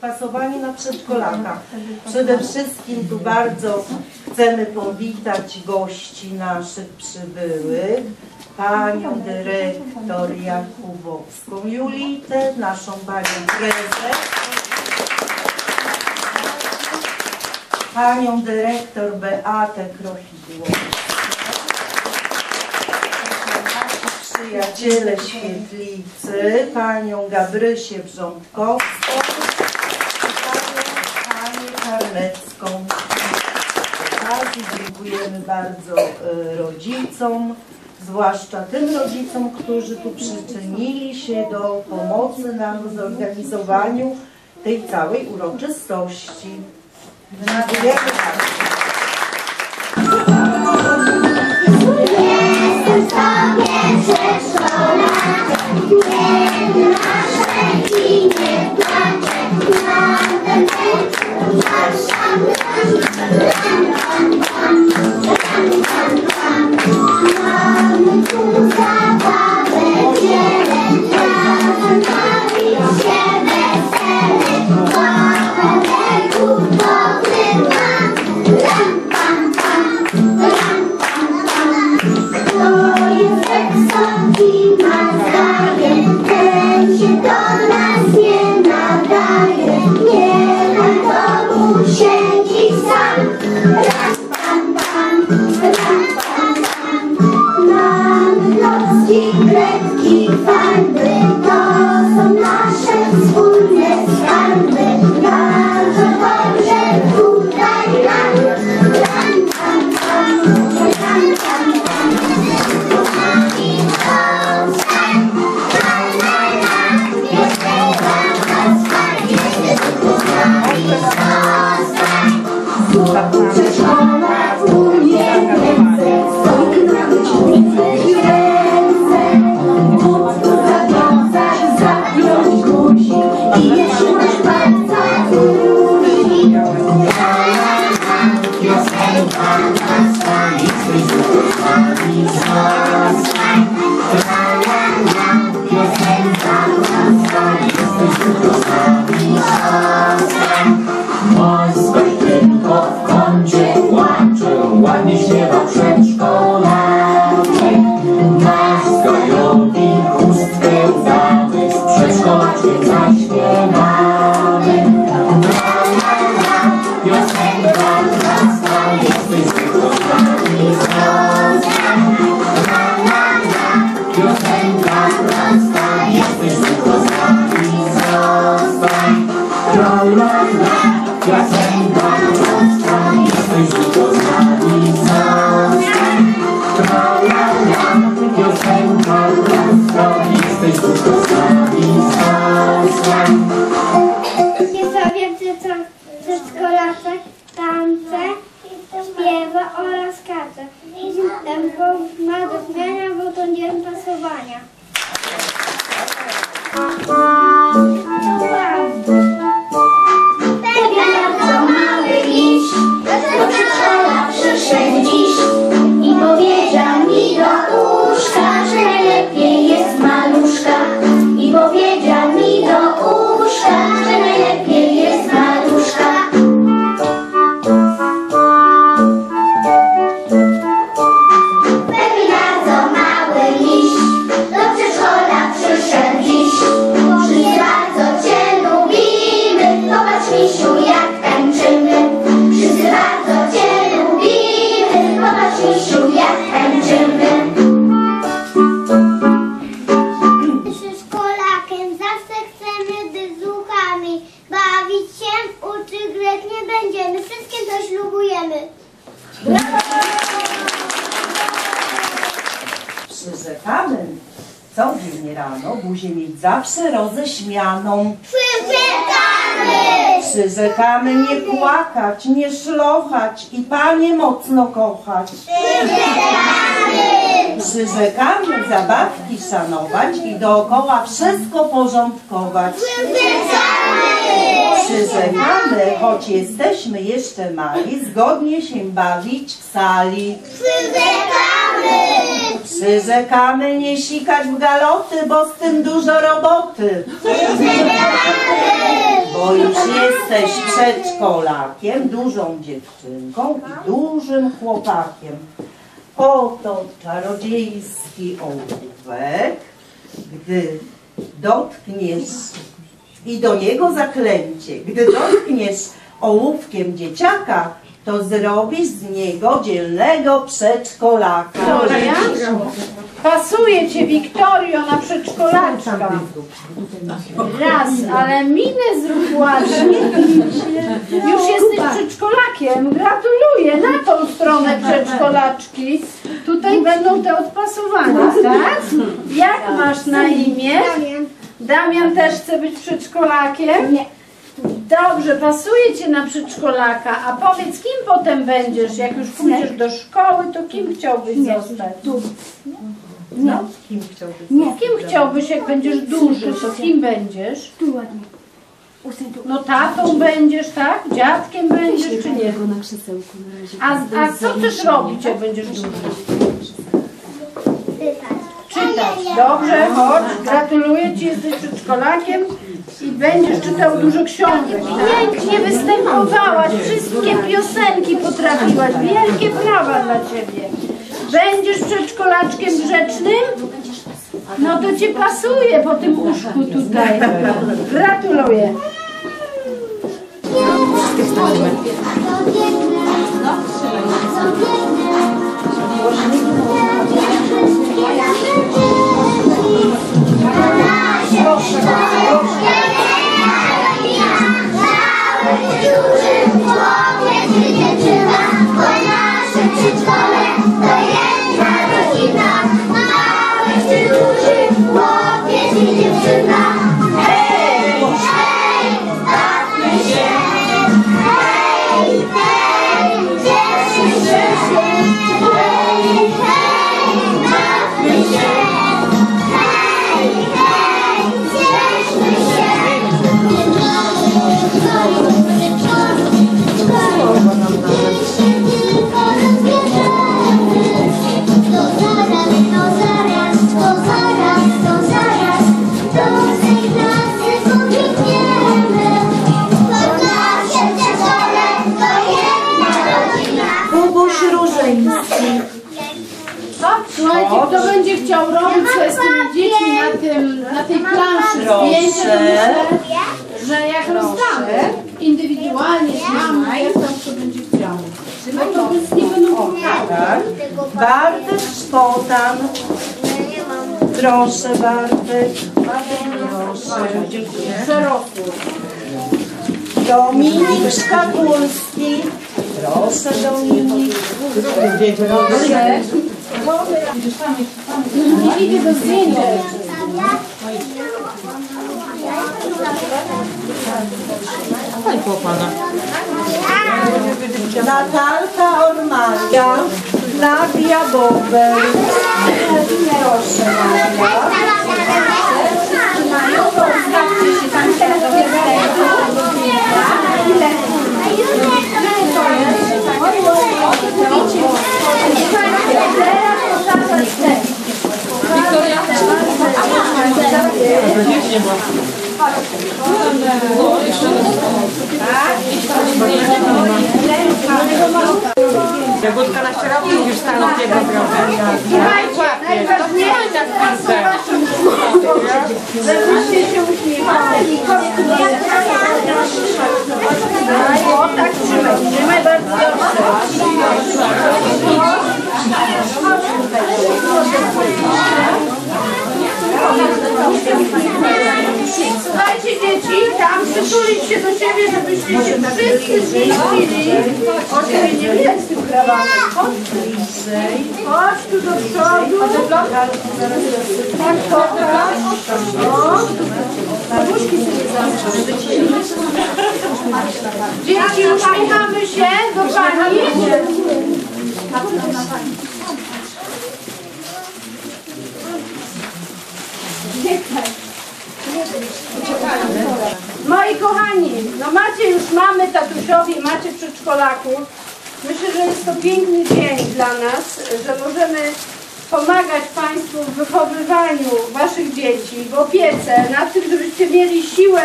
pasowani na przedszkolaka. Przede wszystkim tu bardzo chcemy powitać gości naszych przybyłych, panią dyrektor Jakubowską Julitę, naszą panią prezes. panią dyrektor Beatę Krochidło. Przyjaciele świetlicy, panią Gabrysię Brządkowską. Polską. Dziękujemy bardzo rodzicom, zwłaszcza tym rodzicom, którzy tu przyczynili się do pomocy nam w zorganizowaniu tej całej uroczystości. Dziękujemy bardzo. Zawsze ten powód ma do zmiany, bo to nie pasowania. zawsze roześmianą. Przyrzekamy! Przyrzekamy nie płakać, nie szlochać i Panie mocno kochać. Przyrzekamy! Przyrzekamy zabawki szanować i dookoła wszystko porządkować. Przyrzekamy! Przyrzekamy, choć jesteśmy jeszcze mali, zgodnie się bawić w sali. Przyrzekamy! Przyrzekamy nie sikać w galoty, bo z tym dużo roboty. Bo już jesteś przedszkolakiem, dużą dziewczynką i dużym chłopakiem. Oto czarodziejski ołówek, gdy dotkniesz i do niego zaklęcie, gdy dotkniesz ołówkiem dzieciaka, to zrobisz z niego dzielnego przedszkolaka. Wiktoria? Pasuje cię Wiktorio na przedszkolaczka. Raz, ale minę zrób ładnie. Już jesteś przedszkolakiem. Gratuluję. Na tą stronę przedszkolaczki. Tutaj będą te odpasowania, tak? Jak masz na imię? Damian też chce być przedszkolakiem? Nie. Dobrze, pasuje cię na przedszkolaka, a powiedz, kim potem będziesz? Jak już pójdziesz do szkoły, to kim chciałbyś zostać? No, kim chciałbyś? Kim chciałbyś, jak będziesz duży, to kim będziesz? Tu ładnie. No tatą będziesz, tak? Dziadkiem będziesz, czy nie? na krzesełku na razie. A, a co chcesz robić, jak będziesz duży? Czytać. Dobrze, chodź. Gratuluję Ci, jesteś przedszkolakiem i będziesz czytał dużo książek. Pięknie występowałaś, wszystkie piosenki potrafiłaś. Wielkie brawa dla Ciebie. Będziesz przedszkolaczkiem grzecznym? No to Ci pasuje po tym uszku tutaj. Gratuluję. Hej, Słuchajcie, kto będzie chciał robić z tymi dziećmi na, tym, na tej planszy to myślę, że jak rozdamy indywidualnie z mamą, jak tam kto będzie chciał. No to bez nie będą pomagać. Tak. Bartek Szpotan. Proszę Bartek. Proszę. Szeroku. Dominik Szkakulski. Proszę Dominik. Proszę. Nie idzie do zdjęcia. Natalka Ormalia. Nadia Bober. Proszę Nadia. Jagódka na szerokim już stanowskiego zrobię. Najważniejsze, żebyście się uśmiechali. O, tak trzymaj, trzymaj bardzo dobrze. Słuchajcie dzieci, tam przytulić się do siebie, żebyście się wszyscy zmieścili. Oczywiście nie widać z tym krawatem. Chodź tu bliżej. Chodź tu do przodu. Tak, pokaż. Dzieci, uśmiechamy się do pani. Moi kochani, no macie już mamy, tatusiowie, macie przedszkolaków. Myślę, że jest to piękny dzień dla nas, że możemy pomagać Państwu w wychowywaniu Waszych dzieci, w opiece, nad tym, żebyście mieli siłę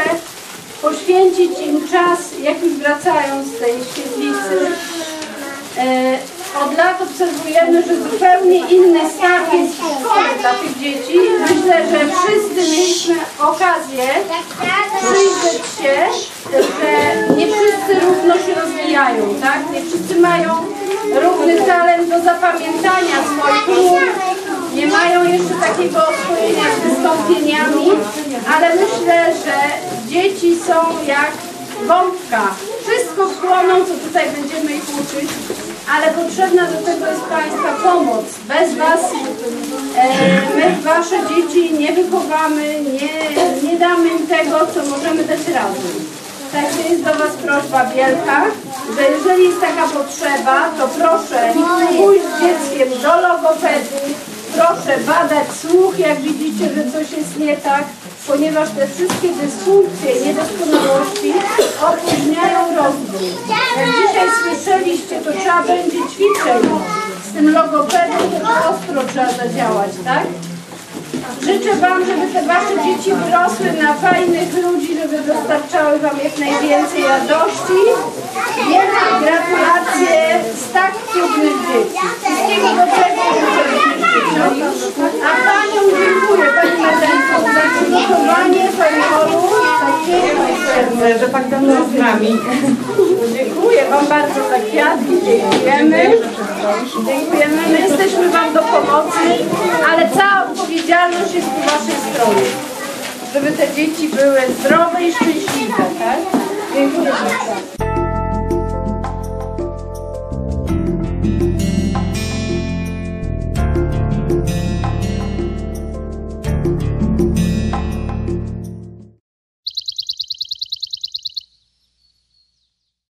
poświęcić im czas, jak już wracają z tej świetlicy. Od lat obserwujemy, że zupełnie inny start jest w szkole dla tych dzieci. Myślę, że wszyscy mieliśmy okazję przyjrzeć się, że nie wszyscy równo się rozwijają, tak? Nie wszyscy mają równy talent do zapamiętania swoich ról, nie mają jeszcze takiego oswojenia z wystąpieniami, ale myślę, że dzieci są jak gąbka. Wszystko wchłoną, co tutaj będziemy ich uczyć, ale potrzebna do tego jest Państwa pomoc. Bez Was e, my Wasze dzieci nie wychowamy, nie, nie damy im tego, co możemy dać razem. Także jest do Was prośba wielka, że jeżeli jest taka potrzeba, to proszę pójść z dzieckiem do logopedy, proszę badać słuch, jak widzicie, że coś jest nie tak, ponieważ te wszystkie dysfunkcje niedoskonałości opóźniają rozwój. Jak dzisiaj słyszeliście, to trzeba będzie ćwiczeń z tym logopedą, to ostro trzeba zadziałać, tak? Życzę Wam, żeby te Wasze dzieci wyrosły na fajnych ludzi, żeby dostarczały Wam jak najwięcej radości. Wielkie gratulacje z tak cudnych dzieci. Wszystkiego dobrego życzę życzę. A Panią dziękuję, Pani Marzenko, za przygotowanie Pani Olu takiej Że tak dawno z nami. Dziękuję Wam bardzo za kwiatki, dziękujemy. Dziękujemy, my jesteśmy Wam do pomocy, ale cała odpowiedzialność jest po Waszej stronie, żeby te dzieci były zdrowe i szczęśliwe, tak? Dziękuję bardzo.